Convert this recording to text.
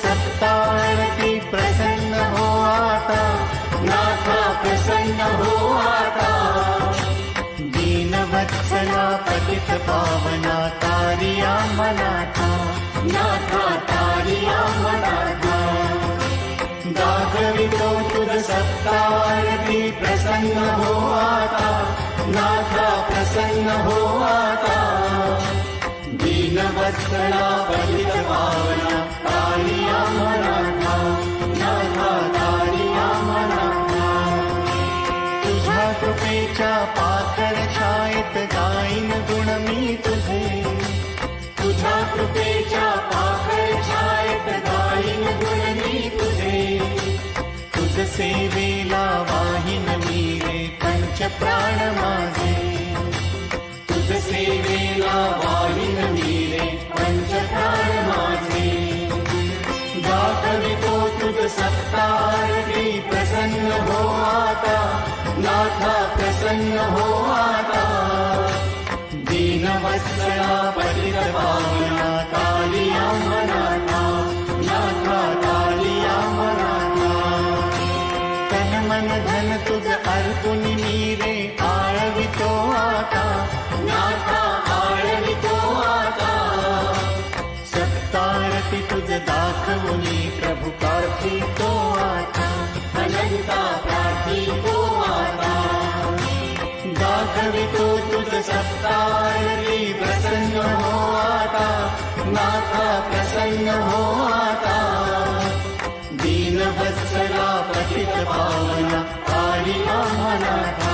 सत्तारती प्रसन्न हो आता नाथा प्रसन्न हो आता दीनवत्सला पतित पावना तारिया मनाथा नाथा तारिया मनाथा दाखवितो तुझ सत्तारती प्रसन्न हो आता नाथा प्रसन्न हो दीनवत्सला पतित पावना तारिया मनाथा नाथा तारिया मनाथा. तुझ्या कृपेच्या पाखर छायेत गाईन गुण मी तुझे. तुझ्या कृपेच्या पाखर छायेत गाईन गुण मी तुझे. तुझ सेवेला वाहिन मी रे पंच प्राण माझे. तुझ सेवेला प्रसन्न हो आता. नाथा प्रसन्न हो आता. दीनवत्सला पतित पावना कालिया मनाता नाथा कालिया मनाता तन मन धन तुझ अर्पुन रे आळवितो आता. नाथा आळवितो आता. सत्तारती तुझ दाखवुनी प्रभु प्रार्थितो तो तुझ सत्तारी प्रसन्न हो आता. नाथा प्रसन्न हो आता. दीनवत्सला पतित पावना आली आम्हाला